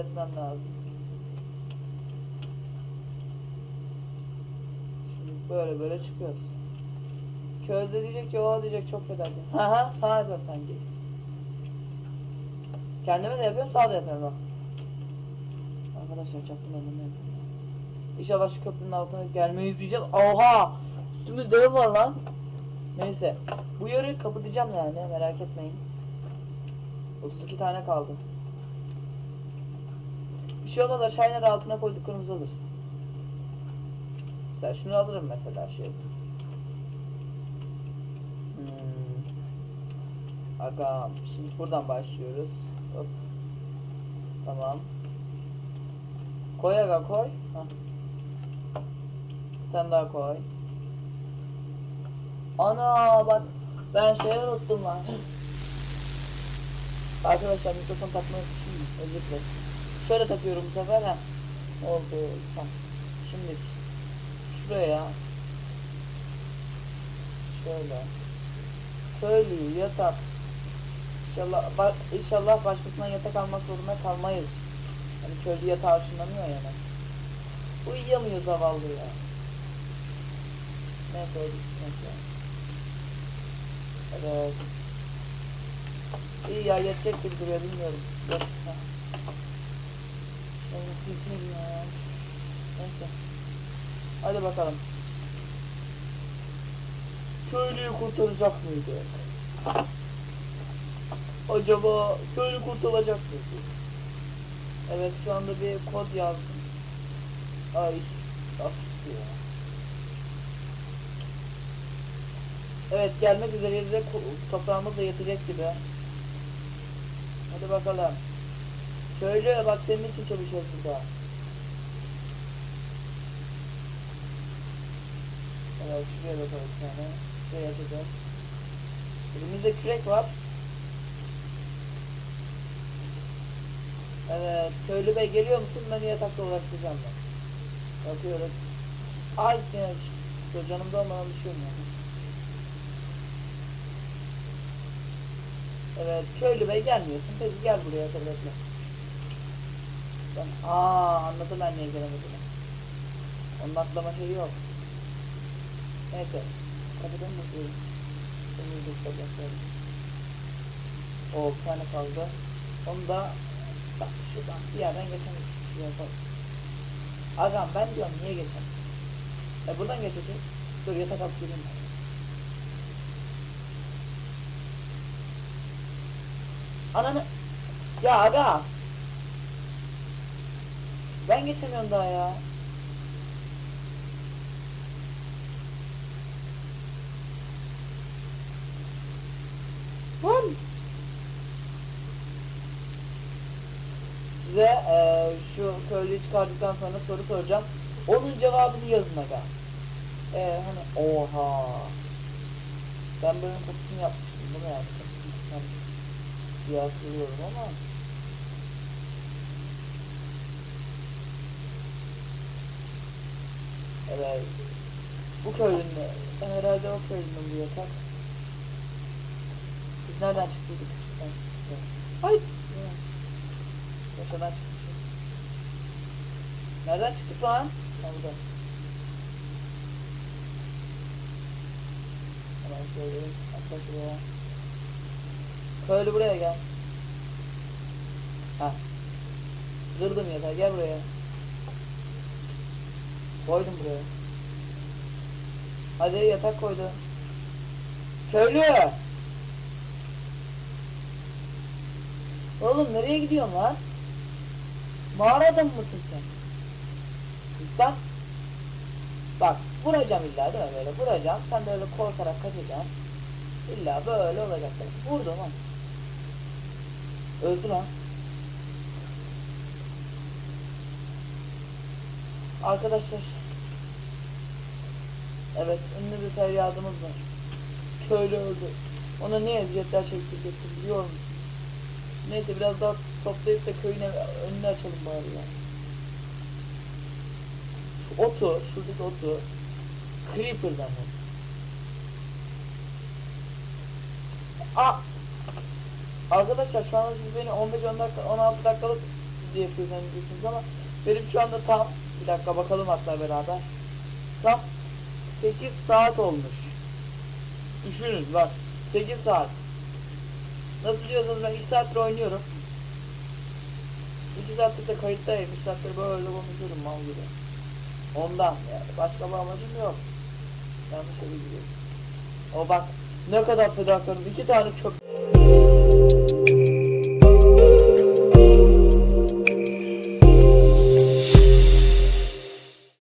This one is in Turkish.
etmem lazım. Şimdi böyle böyle çıkıyoruz. Köyde diyecek ki o diyecek çok fedakar. Ha ha sana yapıyorum sanki. Kendime de yapıyorum sana da yapıyorum bak. Arkadaşlar çapkınlarını yapıyorum. İnşallah şu köprünün altına gelmeyiz diyeceğim. Oha! Üstümüzde ev var lan. Neyse. Bu yarı kapatacağım yani merak etmeyin. 32 tane kaldı. Bir şey olmaz aşağı iner altına koyduklarımızı alırız. Mesela şunu alırım mesela şey. Hmm. Aga şimdi buradan başlıyoruz. Hop. Tamam. Koy aga koy. Hah. Bir daha koy. Ana bak ben şey unuttum lan. Arkadaşlar mikrofon takmayı unuttum. Özür dilerim. Şöyle takıyorum bu sefer ha. Oldu. Tamam. Şimdi şuraya şöyle köylü yatak İnşallah, ba inşallah başkasından yatak almak zorunda kalmayız. Hani köylü yatağa ışınlanıyor yani. Uyuyamıyor zavallı ya. Neyse öyle neyse. Evet. İyi ya yetecek gibi duruyor bilmiyorum. Yok. Evet, bismillah. Neyse. Hadi bakalım. Köylüyü kurtaracak mıydı? Acaba köylü kurtulacak mıydı? Evet şu anda bir kod yazdım. Ay, af ya. Evet gelmek üzereyiz ve toprağımız da yetecek gibi. Hadi bakalım. Köylü bak senin için çalışıyoruz burada. Evet şuraya bakalım tane. Şuraya yapacağız. Elimizde kürek var. Evet köylü bey geliyor musun? Beni yatakta uğraştıracağım ben. Bakıyoruz. Ay ya işte canımda olmadan düşüyorum yani. Evet köylü bey gelmiyorsun. Peki gel buraya bekle. Ben, aa anladım ben niye gelemedim. Onun atlama şeyi yok. Neyse. Kapıdan bakıyoruz. Şimdi de sabahları. O bir tane kaldı. Onu da bak şuradan bir yerden geçemeyiz. Yapalım. Agam ben diyorum niye geçelim? E buradan geçeceğiz. Dur yatak alıp geleyim ben. Ananı... Ya aga! Ben geçemiyorum daha ya. Lan! Size eee, şu köylüyü çıkardıktan sonra soru soracağım. Onun cevabını yazın aga. Eee hani oha. Ben böyle kutusunu yapmıştım değil mi yani? Diye hatırlıyorum ama. Evet. Bu köylünün herhalde o köylünün bu yatak. Biz nereden çıktık? Ay! Yaşadan çıkmışız. Nereden çıktık lan? Ha burada. Hemen şöyle atla şuraya. Köylü buraya gel. Ha. Kırdım yatağı gel buraya. Koydum buraya. Hadi yatak koydu. Köylü! Oğlum nereye gidiyorsun lan? Mağarada mısın sen? Lan. Bak vuracağım illa değil mi böyle vuracağım. Sen de öyle korkarak kaçacaksın. İlla böyle olacak. Vurdum lan. Öldü lan. Arkadaşlar. Evet ünlü bir feryadımız var. Köylü öldü. Ona ne eziyetler çektirecektim biliyor musun? Neyse biraz daha toplayıp da köyün önünü açalım bari ya. Şu otu, şuradaki otu Creeper'dan mı? Aa! Arkadaşlar şu anda siz beni 15 10 dakika 16 dakikalık nasıl yapıyorsun hani diyorsunuz ama benim şu anda tam bir dakika bakalım hatta beraber. Tam 8 saat olmuş. Düşünün bak 8 saat. Nasıl diyorsanız ben 2 saattir oynuyorum. 2 saattir de kayıttayım. 2 saattir böyle konuşuyorum mal gibi. Ondan yani. Başka bir amacım yok. Yanlış yere gidiyorum. O bak ne kadar fedakarım. iki tane köp...